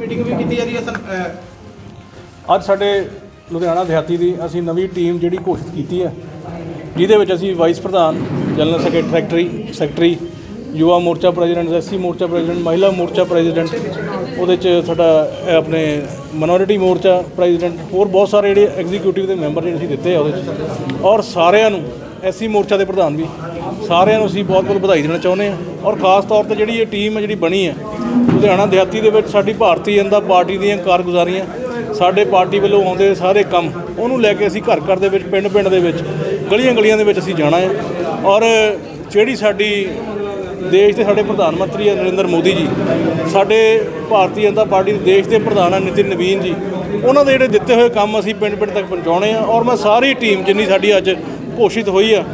Meeting ਵੀ ਕੀਤੀ ਜਾ ਰਹੀ ਹੈ ਸਰ ਅੱਜ ਸਾਡੇ ਲੁਧਿਆਣਾ ਦਿਹਾਤੀ ਦੀ ਅਸੀਂ ਨਵੀਂ ਟੀਮ ਜਿਹੜੀ ਘੋਸ਼ਿਤ ਕੀਤੀ ਹੈ, ਜਿਹਦੇ ਵਿੱਚ ਅਸੀਂ ਵਾਈਸ ਪ੍ਰਧਾਨ general secretary secretary Yuva Morcha president SC ਮੋਰਚਾ ਪ੍ਰੈਜ਼ੀਡੈਂਟ ਮਹਿਲਾ ਮੋਰਚਾ ਪ੍ਰੈਜ਼ੀਡੈਂਟ ਉਹਦੇ ਚ ਸਾਡਾ ਆਪਣੇ ਮਿਨੋਰਿਟੀ ਮੋਰਚਾ ਪ੍ਰੈਜ਼ੀਡੈਂਟ ਹੋਰ ਬਹੁਤ ਸਾਰੇ ਜਿਹੜੇ ਐਗਜ਼ੀਕਿਊਟਿਵ ਦੇ ਮੈਂਬਰ ਜਿਹੜੇ ਅਸੀਂ ਦਿੱਤੇ ਆ ਉਹਦੇ ਚ। ਔਰ ਸਾਰਿਆਂ ਨੂੰ ਐਸਸੀ ਮੋਰਚਾ ਦੇ ਪ੍ਰਧਾਨ ਵੀ, ਸਾਰਿਆਂ ਨੂੰ ਅਸੀਂ ਬਹੁਤ ਬਹੁਤ ਵਧਾਈ ਦੇਣਾ ਚਾਹੁੰਦੇ ਹਾਂ। ਔਰ ਖਾਸ ਤੌਰ ਤੇ ਜਿਹੜੀ ਇਹ ਟੀਮ ਹੈ, ਜਿਹੜੀ ਬਣੀ ਹੈ ਲੁਧਿਆਣਾ ਦਿਹਾਤੀ ਦੇ ਵਿੱਚ ਸਾਡੀ ਭਾਰਤੀ ਜਨਤਾ ਪਾਰਟੀ ਦੀਆਂ ਕਾਰਗੁਜ਼ਾਰੀਆਂ, ਸਾਡੇ ਪਾਰਟੀ ਵੱਲੋਂ ਆਉਂਦੇ ਸਾਰੇ ਕੰਮ, ਉਹਨੂੰ ਲੈ ਕੇ ਅਸੀਂ ਘਰ ਘਰ ਦੇ ਵਿੱਚ ਪਿੰਡ ਪਿੰਡ ਦੇ ਵਿੱਚ ਗਲੀਆਂ ਗਲੀਆਂ ਦੇ ਵਿੱਚ ਅਸੀਂ ਜਾਣਾ ਹੈ। ਔਰ ਜਿਹੜੀ ਸਾਡੀ ਦੇਸ਼ ਦੇ ਸਾਡੇ ਪ੍ਰਧਾਨ ਮੰਤਰੀ ਹੈ ਨਰਿੰਦਰ ਮੋਦੀ ਜੀ, ਸਾਡੇ ਭਾਰਤੀ ਜਨਤਾ ਪਾਰਟੀ ਦੇ ਦੇਸ਼ ਦੇ ਪ੍ਰਧਾਨ ਆ ਨਿਤਿਨ ਨਵੀਨ ਜੀ, ਉਹਨਾਂ ਦੇ ਜਿਹੜੇ ਦਿੱਤੇ ਹੋਏ ਕੰਮ ਅਸੀਂ ਪਿੰਡ ਪਿੰਡ ਤੱਕ ਪਹੁੰਚਾਉਣੇ ਆ। ਔਰ ਮੈਂ ਸਾਰੀ ਟੀਮ ਜਿੰਨੀ ਸਾਡੀ ਅੱਜ ਘੋਸ਼ਿਤ ਹੋਈ ਆ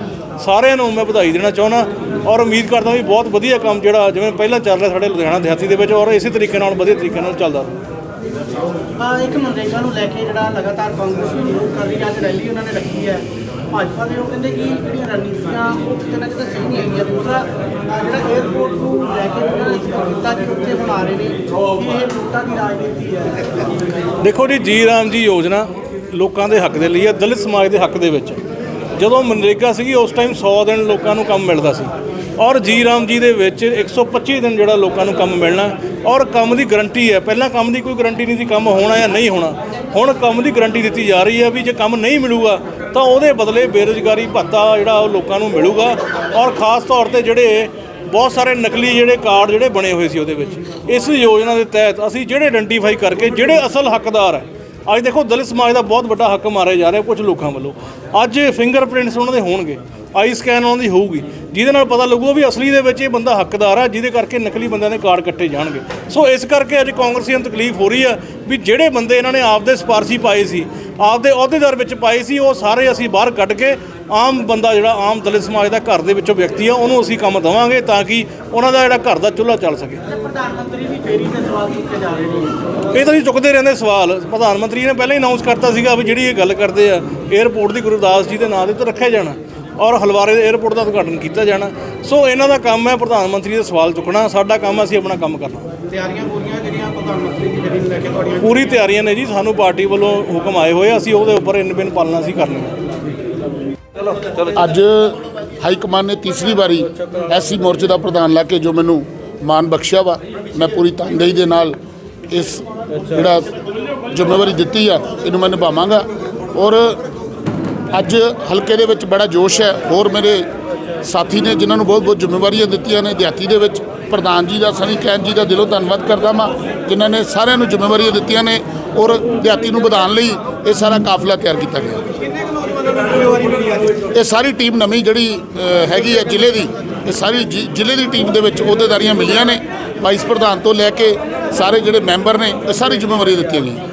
ਸਾਰਿਆਂ ਨੂੰ ਮੈਂ ਵਧਾਈ ਦੇਣਾ ਚਾਹੁੰਦਾ ਔਰ ਉਮੀਦ ਕਰਦਾ ਵੀ ਬਹੁਤ ਵਧੀਆ ਕੰਮ ਜਿਹੜਾ ਜਿਵੇਂ ਪਹਿਲਾਂ ਚੱਲ ਰਿਹਾ ਸਾਡੇ ਲੁਧਿਆਣਾ ਦਿਹਾਤੀ ਦੇ ਵਿੱਚ ਔਰ ਇਸੇ ਤਰੀਕੇ ਨਾਲ ਵਧੀਆ ਤਰੀਕੇ ਨਾਲ ਚੱਲਦਾ ਰਹੇ। ਆ ਇੱਕ ਮਨਰੇਗਾ ਨੂੰ ਲੈ ਕੇ ਜਿਹੜਾ ਲਗਾਤਾਰ ਕਾਂਗਰਸ ਵੀ ਵਿਰੋਧ ਕਰ ਰਹੀ ਹੈ ਅੱਜ ਰੈਲੀ ਉਹਨਾਂ ਨੇ ਰੱਖੀ ਹੈ। ਭਾਜਪਾ ਦੇ ਉਹ ਕਹਿੰਦੇ ਕਿ ਜਿਹੜੀਆਂ ਰਣਨੀਤੀਆਂ ਉਹ ਕਿਤੇ ਨਾ ਕਿਤੇ ਸਹੀ ਨਹੀਂ ਹੈਗੀਆਂ। ਦੂਸਰਾ ਆਹ ਜਿਹੜਾ 에어ਪੋਰਟ ਨੂੰ ਲੈ ਕੇ ਉਹਨਾਂ ਨੇ ਜ਼ਿਕਰ ਕੀਤਾ ਕਿ ਉੱਥੇ ਬਣਾ ਰਹੇ ਨੇ ਕਿ ਇਹ ਵੋਟਾਂ ਦੀ ਰਾਜਨੀਤੀ ਹੈ। ਦੇਖੋ ਜੀ ਜੀ ਰਾਮ ਜੀ ਯੋਜਨਾ ਲੋਕਾਂ ਦੇ ਹੱਕ ਦੇ ਲਈ ਹੈ ਦਲਿਤ ਸਮਾਜ ਦੇ ਹੱਕ ਦੇ ਵਿੱਚ। ਜਦੋਂ ਮਨਰੇਗਾ ਸੀਗੀ, ਉਸ ਟਾਈਮ 100 ਦਿਨ ਲੋਕਾਂ ਨੂੰ ਕੰਮ ਮਿਲਦਾ ਸੀ। ਔਰ ਜੀ ਰਾਮ ਜੀ ਦੇ ਵਿੱਚ 125 ਦਿਨ ਜਿਹੜਾ ਲੋਕਾਂ ਨੂੰ ਕੰਮ ਮਿਲਣਾ। ਔਰ ਕੰਮ ਦੀ ਗਰੰਟੀ ਹੈ। ਪਹਿਲਾਂ ਕੰਮ ਦੀ ਕੋਈ ਗਰੰਟੀ ਨਹੀਂ ਸੀ, ਕੰਮ ਹੋਣਾ ਜਾਂ ਨਹੀਂ ਹੋਣਾ। ਹੁਣ ਕੰਮ ਦੀ ਗਰੰਟੀ ਦਿੱਤੀ ਜਾ ਰਹੀ ਹੈ ਵੀ ਜੇ ਕੰਮ ਨਹੀਂ ਮਿਲੂਗਾ, ਤਾਂ ਉਹਦੇ ਬਦਲੇ ਬੇਰੁਜ਼ਗਾਰੀ, ਭੱਤਾ ਜਿਹੜਾ ਉਹ ਲੋਕਾਂ ਨੂੰ ਮਿਲੂਗਾ। ਔਰ ਖਾਸ ਤੌਰ ਤੇ ਜਿਹੜੇ ਬਹੁਤ ਸਾਰੇ ਨਕਲੀ ਜਿਹੜੇ ਕਾਰਡ ਜਿਹੜੇ ਬਣੇ ਹੋਏ ਸੀ ਉਹਦੇ ਵਿੱਚ। ਇਸ ਯੋਜਨਾ ਦੇ ਤਹਿਤ ਅਸੀਂ ਜਿਹੜੇ ਆਇਡੈਂਟੀਫਾਈ ਕਰਕੇ ਜਿਹੜੇ ਅਸਲ ਹੱਕਦਾਰ ਹੈ ਅੱਜ ਦੇਖੋ ਦਲਿਤ ਸਮਾਜ ਦਾ ਬਹੁਤ ਵੱਡਾ ਹੱਕ ਮਾਰਿਆ ਜਾ ਰਿਹਾ ਕੁਝ ਲੋਕਾਂ ਵੱਲੋਂ। ਅੱਜ ਫਿੰਗਰਪ੍ਰਿੰਟਸ ਉਹਨਾਂ ਦੇ ਹੋਣਗੇ। ਆਈ ਸਕੈਨ ਉਹਨਾਂ ਦੀ ਹੋਊਗੀ। ਜਿਹਦੇ ਨਾਲ ਪਤਾ ਲੱਗੂਗਾ ਵੀ ਅਸਲੀ ਦੇ ਵਿੱਚ ਇਹ ਬੰਦਾ ਹੱਕਦਾਰ ਆ ਜਿਹਦੇ ਕਰਕੇ ਨਕਲੀ ਬੰਦਿਆਂ ਦੇ ਕਾਰਡ ਕੱਟੇ ਜਾਣਗੇ। ਸੋ ਇਸ ਕਰਕੇ ਅੱਜ ਕਾਂਗਰਸੀਆਂ ਨੂੰ ਤਕਲੀਫ ਹੋ ਰਹੀ ਆ ਵੀ ਜਿਹੜੇ ਬੰਦੇ ਇਹਨਾਂ ਨੇ ਆਪਦੇ ਸਿਫਾਰਸ਼ੀ ਪਾਏ ਸੀ ਆਪਦੇ ਅਹੁਦੇਦਾਰ ਵਿੱਚ ਪਾਏ ਸੀ ਉਹ ਸਾਰੇ ਅਸੀਂ ਬਾਹਰ ਕੱਢ ਕੇ ਆਮ ਬੰਦਾ ਜਿਹੜਾ ਆਮ ਦਲਿਤ ਸਮਾਜ ਦਾ ਘਰ ਦੇ ਵਿੱਚੋਂ ਵਿਅਕਤੀ ਆ ਉਹਨੂੰ ਅਸੀਂ ਕੰਮ ਦੇਵਾਂਗੇ ਤਾਂ ਕਿ ਉਹਨਾਂ ਦਾ ਜਿਹੜਾ ਘਰ ਦਾ ਚੁੱਲ੍ਹਾ ਚੱਲ ਸਕੇ। ਪ੍ਰਧਾਨ ਮੰਤਰੀ ਵੀ ਫੇਰੀ ਤੇ ਸਵਾਲ ਚੁੱਕੇ ਜਾ ਰਹੇ ਨੇ। ਇਹ ਤਾਂ ਜੀ ਚੁੱਕਦੇ ਰਹਿੰਦੇ ਸਵਾਲ। ਪ੍ਰਧਾਨ ਮੰਤਰੀ ਨੇ ਪਹਿਲਾਂ ਹੀ ਅਨਾਉਂਸ ਕਰਤਾ ਸੀਗਾ ਵੀ ਜਿਹੜੀ ਇਹ ਗੱਲ ਕਰਦੇ ਆ 에ਅਰਪੋਰਟ ਦੀ ਗੁਰਦਾਸ ਜੀ ਦੇ ਨਾਂ ਦੇ ਉੱਤੇ ਰੱਖਿਆ ਜਾਣਾ। ਔਰ ਹਲਵਾਰੇ ਦੇ 에ਅਰਪੋਰਟ ਦਾ ਉਦਘਾਟਨ ਕੀਤਾ ਜਾਣਾ। ਸੋ ਇਹਨਾਂ ਦਾ ਕੰਮ ਹੈ ਪ੍ਰਧਾਨ ਮੰਤਰੀ ਦੇ ਸਵਾਲ ਚੁੱਕਣਾ। ਸਾਡਾ ਕੰਮ ਹੈ ਅਸੀਂ ਆਪਣਾ ਕੰਮ ਕਰਨਾ। ਤਿਆਰੀਆਂ ਪੂਰੀਆਂ ਜਿਹੜੀਆਂ ਪ੍ਰਧਾਨ ਮੰਤਰੀ ਦੀ ਜਿਹੜੀ ਲੈ ਕੇ ਤੁਹਾਡੀਆਂ? ਪੂਰੀ ਤਿਆਰੀਆਂ ਨੇ ਜੀ। ਸਾਨੂੰ ਪਾਰਟੀ ਵੱਲੋਂ ਹੁਕਮ ਆਏ ਹੋਏ ਅਸੀਂ ਉਹਦੇ ਉੱਪਰ ਇਨ ਬਿਨ ਪਾਲਣਾ ਅਸੀਂ ਕਰਨੀ ਹੈ। ਅੱਜ ਹਾਈ ਕਮਾਨ ਨੇ ਤੀਸਰੀ ਵਾਰੀ ਐਸਸੀ ਮੋਰਚੇ ਦਾ ਪ੍ਰਧਾਨ ਲਾ ਕੇ ਜੋ ਮੈਨੂੰ ਮਾਨ ਬਖਸ਼ਿਆ ਵਾ ਮੈਂ ਪੂਰੀ ਤਨਦੇਹੀ ਦੇ ਨਾਲ ਇਸ ਜਿਹੜਾ ਜ਼ਿੰਮੇਵਾਰੀ ਦਿੱਤੀ ਆ ਇਹਨੂੰ ਮੈਂ ਨਿਭਾਵਾਂਗਾ। ਔਰ ਅੱਜ ਹਲਕੇ ਦੇ ਵਿੱਚ ਬੜਾ ਜੋਸ਼ ਹੈ। ਹੋਰ ਮੇਰੇ ਸਾਥੀ ਨੇ ਜਿਨ੍ਹਾਂ ਨੂੰ ਬਹੁਤ ਬਹੁਤ ਜ਼ਿੰਮੇਵਾਰੀਆਂ ਦਿੱਤੀਆਂ ਨੇ ਦਿਹਾਤੀ ਦੇ ਵਿੱਚ ਪ੍ਰਧਾਨ ਜੀ ਦਾ ਸਨੀ ਕੈਨ ਜੀ ਦਾ ਦਿਲੋਂ ਧੰਨਵਾਦ ਕਰਦਾ ਮੈਂ ਜਿਨ੍ਹਾਂ ਨੇ ਸਾਰਿਆਂ ਨੂੰ ਜ਼ਿੰਮੇਵਾਰੀਆਂ ਦਿੱਤੀਆਂ ਨੇ ਔਰ ਦਿਹਾਤੀ ਨੂੰ ਵਧਾਉਣ ਲਈ ਇਹ ਸਾਰਾ ਕਾਫਲਾ ਤਿਆਰ ਕੀਤਾ ਗਿਆ। ਇਹ ਸਾਰੀ ਟੀਮ ਨਵੀਂ ਜਿਹੜੀ ਹੈਗੀ ਹੈ ਜ਼ਿਲ੍ਹੇ ਦੀ ਇਹ ਸਾਰੀ ਜ਼ਿਲ੍ਹੇ ਦੀ ਟੀਮ ਦੇ ਵਿੱਚ ਅਹੁਦੇਦਾਰੀਆਂ ਮਿਲੀਆਂ ਨੇ। ਵਾਈਸ ਪ੍ਰਧਾਨ ਤੋਂ ਲੈ ਕੇ ਸਾਰੇ ਜਿਹੜੇ ਮੈਂਬਰ ਨੇ ਇਹ ਸਾਰੀ ਜ਼ਿੰਮੇਵਾਰੀ ਦਿੱਤੀਆਂ ਗਈਆਂ।